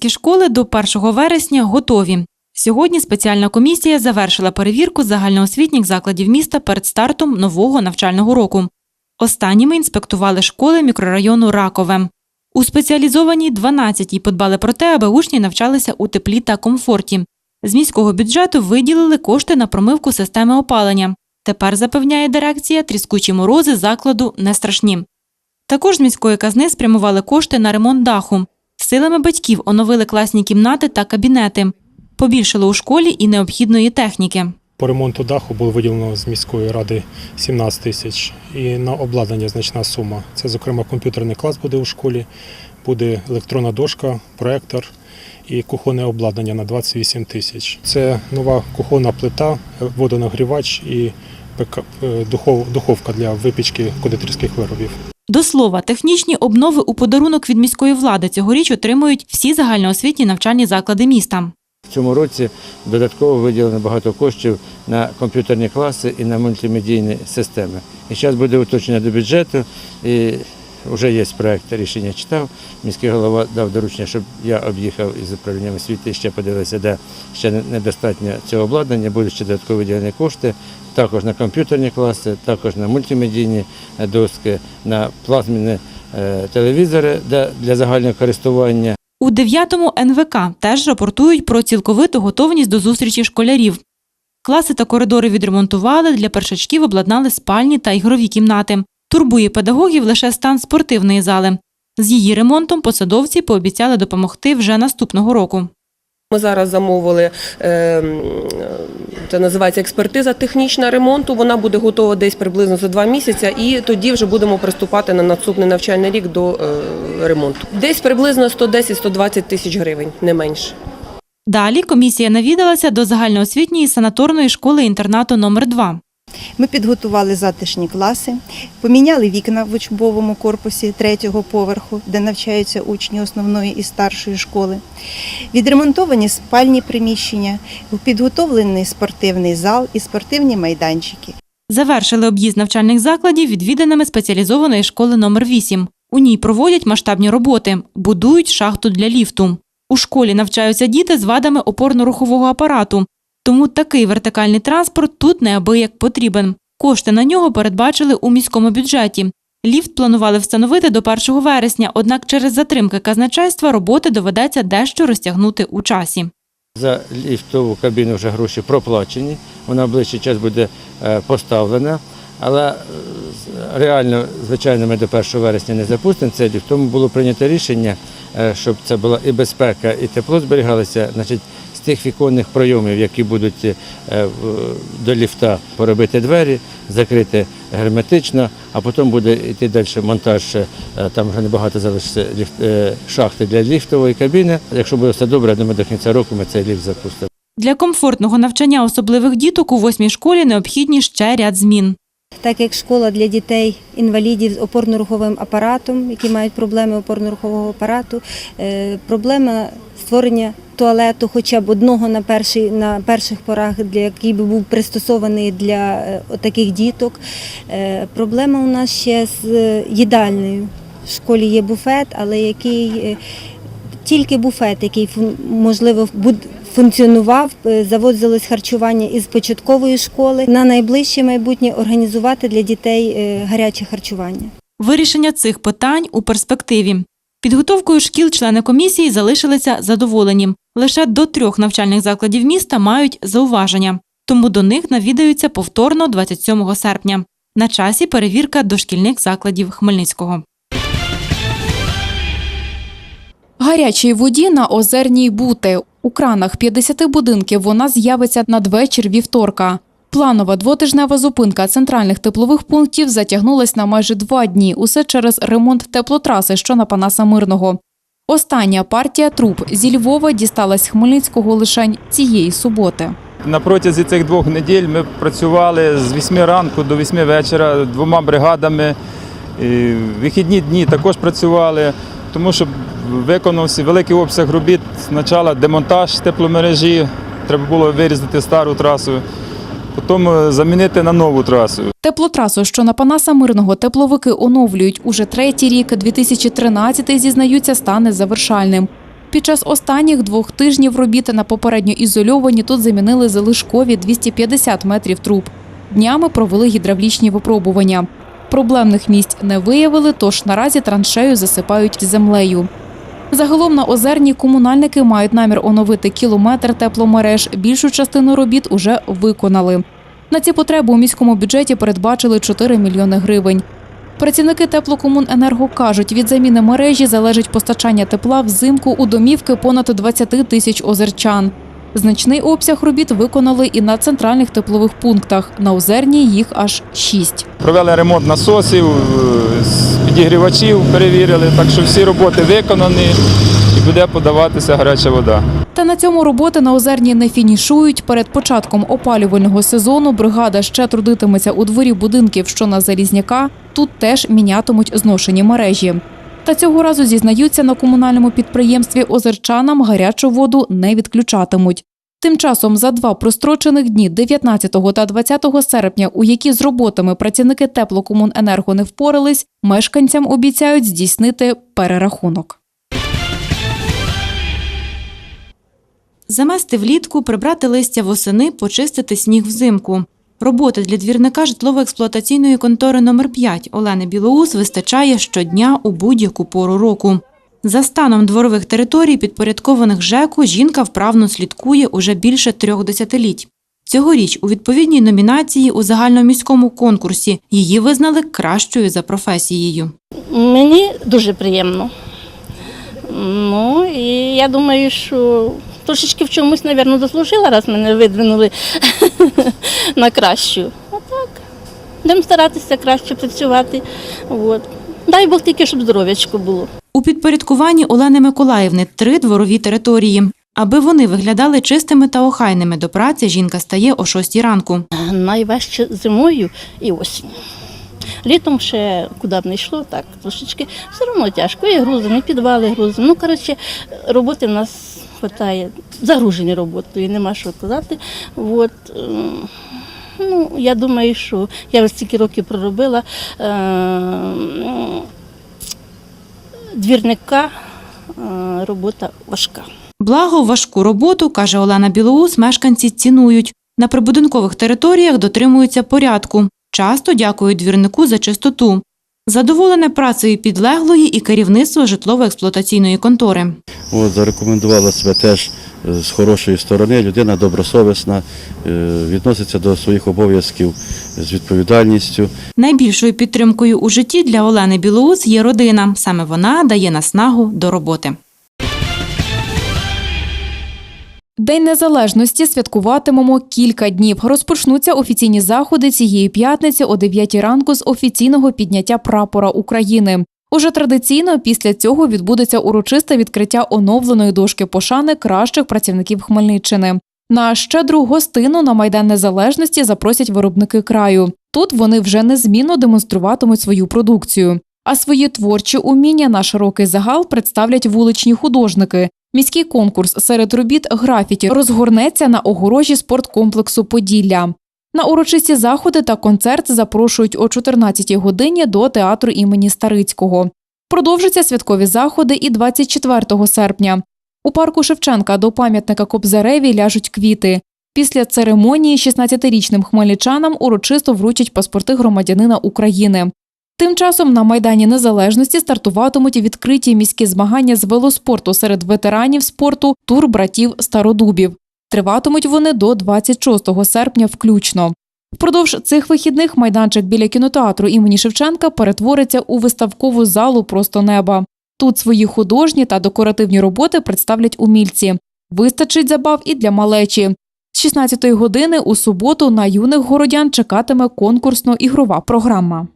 Хмельницькі школи до 1 вересня готові. Сьогодні спеціальна комісія завершила перевірку загальноосвітніх закладів міста перед стартом нового навчального року. Останніми інспектували школи мікрорайону Ракове. У спеціалізованій 12-й подбали про те, аби учні навчалися у теплі та комфорті. З міського бюджету виділили кошти на промивку системи опалення. Тепер, запевняє дирекція, тріскучі морози закладу не страшні. Також з міської казни спрямували кошти на ремонт даху. Силами батьків оновили класні кімнати та кабінети. Побільшало у школі і необхідної техніки. По ремонту даху було виділено з міської ради 17 тисяч і на обладнання значна сума. Це, зокрема, комп'ютерний клас буде у школі, буде електронна дошка, проектор і кухонне обладнання на 28 тисяч. Це нова кухонна плита, водонагрівач і е, духов- духовка для випічки кондитерських виробів. До слова, технічні обнови у подарунок від міської влади цьогоріч отримують всі загальноосвітні навчальні заклади міста. В цьому році додатково виділено багато коштів на комп'ютерні класи і на мультимедійні системи. І зараз буде уточнення до бюджету. І вже є проєкт рішення читав. Міський голова дав доручення, щоб я об'їхав із управлінням освіти і ще подивився, де ще недостатньо цього обладнання, будуть ще додатково виділені кошти. Також на комп'ютерні класи, також на мультимедійні е, доски, на плазміні е, телевізори для загального користування. У 9-му НВК теж рапортують про цілковиту готовність до зустрічі школярів. Класи та коридори відремонтували, для першачків обладнали спальні та ігрові кімнати. Турбує педагогів лише стан спортивної зали. З її ремонтом посадовці пообіцяли допомогти вже наступного року. Ми зараз замовили, е, це називається експертиза технічна ремонту. Вона буде готова десь приблизно за два місяці, і тоді вже будемо приступати на наступний навчальний рік до е, ремонту. Десь приблизно 110-120 тисяч гривень, не менше. Далі комісія навідалася до загальноосвітньої санаторної школи-інтернату номер 2 Ми підготували затишні класи, поміняли вікна в учбовому корпусі третього поверху, де навчаються учні основної і старшої школи. Відремонтовані спальні приміщення, підготовлений спортивний зал і спортивні майданчики. Завершили об'їзд навчальних закладів відвіданими спеціалізованої школи номер 8 У ній проводять масштабні роботи, будують шахту для ліфту. У школі навчаються діти з вадами опорно-рухового апарату, тому такий вертикальний транспорт тут неабияк потрібен. Кошти на нього передбачили у міському бюджеті. Ліфт планували встановити до 1 вересня, однак через затримки казначейства роботи доведеться дещо розтягнути у часі. За ліфтову кабіну вже гроші проплачені, вона в ближчий час буде е, поставлена. Але е, реально, звичайно, ми до 1 вересня не запустимо цей ліфт. Тому було прийнято рішення, е, щоб це була і безпека, і тепло зберігалося. Значить, з тих віконних пройомів, які будуть е, до ліфта поробити двері, закрити герметично, а потім буде йти далі монтаж. е, Там вже небагато залишиться е, шахти для ліфтової кабіни. Якщо буде все добре, думаю, до кінця року ми цей ліфт запустимо. Для комфортного навчання особливих діток у восьмій школі необхідні ще ряд змін. Так як школа для дітей інвалідів з опорно-руховим апаратом, які мають проблеми опорно-рухового апарату, е, проблема створення туалету, хоча б одного на перший на перших порах, для який би був пристосований для е, таких діток. Е, Проблема у нас ще з їдальнею. В школі є буфет, але який тільки буфет, який можливо функціонував, е, завозилось харчування із початкової школи. На найближче майбутнє організувати для дітей е, гаряче харчування. Вирішення цих питань у перспективі. Підготовкою шкіл члени комісії залишилися задоволені. Лише до трьох навчальних закладів міста мають зауваження, тому до них навідаються повторно 27 серпня. На часі перевірка дошкільних закладів Хмельницького. Гарячій воді на озерній бути. У кранах 50 будинків вона з'явиться надвечір вівторка. Планова двотижнева зупинка центральних теплових пунктів затягнулась на майже два дні. Усе через ремонт теплотраси, що на Панаса Мирного. Остання партія труб зі Львова дісталась Хмельницького лишень цієї суботи. На протязі цих двох неділь ми працювали з 8 ранку до 8 вечора двома бригадами. Вихідні дні також працювали, тому що виконався великий обсяг робіт. Спочатку демонтаж тепломережі, треба було вирізати стару трасу, потім е, замінити на нову трасу. Теплотрасу, що на Панаса Мирного тепловики оновлюють уже третій рік. 2013 зізнаються, стане завершальним. Під час останніх двох тижнів робіт на попередньо ізольовані тут замінили залишкові 250 метрів труб. Днями провели гідравлічні випробування. Проблемних місць не виявили, тож наразі траншею засипають землею. Загалом на озерні комунальники мають намір оновити кілометр тепломереж. Більшу частину робіт уже виконали. На ці потреби у міському бюджеті передбачили 4 мільйони гривень. Працівники теплокомуненерго кажуть, від заміни мережі залежить постачання тепла взимку у домівки понад 20 тисяч озерчан. Значний обсяг робіт виконали і на центральних теплових пунктах. На озерній їх аж шість. Провели ремонт насосів, е, підігрівачів перевірили, так що всі роботи виконані і буде подаватися гаряча вода. Та на цьому роботи на озерній не фінішують. Перед початком опалювального сезону бригада ще трудитиметься у дворі будинків, що на Залізняка. Тут теж мінятимуть зношені мережі. Та цього разу зізнаються на комунальному підприємстві озерчанам гарячу воду не відключатимуть. Тим часом за два прострочених дні 19 та 20 серпня, у які з роботами працівники теплокомуненерго не впорались, мешканцям обіцяють здійснити перерахунок. Замести влітку, прибрати листя восени, почистити сніг взимку. Роботи для двірника житлово-експлуатаційної контори номер 5 Олени Білоус вистачає щодня у будь-яку пору року. За станом дворових територій, підпорядкованих ЖЕКу, жінка вправно слідкує уже більше трьох десятиліть. Цьогоріч у відповідній номінації у загальноміському конкурсі її визнали кращою за професією. Мені дуже приємно. Ну і я думаю, що трошечки в чомусь, мабуть, заслужила, раз мене видвинули на кращу. А так, будемо старатися краще працювати. От. Дай Бог тільки, щоб здоров'ячко було. У підпорядкуванні Олени Миколаївни три дворові території. Аби вони виглядали чистими та охайними до праці, жінка стає о 6 ранку. Найважче зимою і осінню. Літом ще куди б не йшло, так трошечки все одно тяжко. І грузимо, і підвали грузимо. Ну, коротше, роботи в нас вистачає, загружені роботою, нема що казати. От, ем, ну, я думаю, що я вже стільки років проробила. ем, Двірника е, робота важка. Благо, важку роботу, каже Олена Білоус, мешканці цінують. На прибудинкових територіях дотримуються порядку. Часто дякують двірнику за чистоту. Задоволене працею підлеглої і керівництво житлово-експлуатаційної контори. От, зарекомендувала себе теж е, з хорошої сторони. Людина добросовісна, е, відноситься до своїх обов'язків з відповідальністю. Найбільшою підтримкою у житті для Олени Білоус є родина. Саме вона дає наснагу до роботи. День незалежності святкуватимемо кілька днів. Розпочнуться офіційні заходи цієї п'ятниці о 9 ранку з офіційного підняття прапора України. Уже традиційно після цього відбудеться урочисте відкриття оновленої дошки пошани кращих працівників Хмельниччини. На щедру гостину на майдан незалежності запросять виробники краю. Тут вони вже незмінно демонструватимуть свою продукцію. А свої творчі уміння на широкий загал представлять вуличні художники. Міський конкурс серед робіт графіті розгорнеться на огорожі спорткомплексу Поділля. На урочисті заходи та концерт запрошують о 14-й годині до театру імені Старицького. Продовжаться святкові заходи і 24 серпня. У парку Шевченка до пам'ятника Кобзареві ляжуть квіти. Після церемонії 16-річним хмельничанам урочисто вручать паспорти громадянина України. Тим часом на Майдані Незалежності стартуватимуть відкриті міські змагання з велоспорту серед ветеранів спорту тур братів Стародубів. Триватимуть вони до 26 серпня включно. Впродовж цих вихідних майданчик біля кінотеатру імені Шевченка перетвориться у виставкову залу просто неба. Тут свої художні та декоративні роботи представлять умільці. Вистачить забав і для малечі. З 16-ї години у суботу на юних городян чекатиме конкурсно-ігрова програма.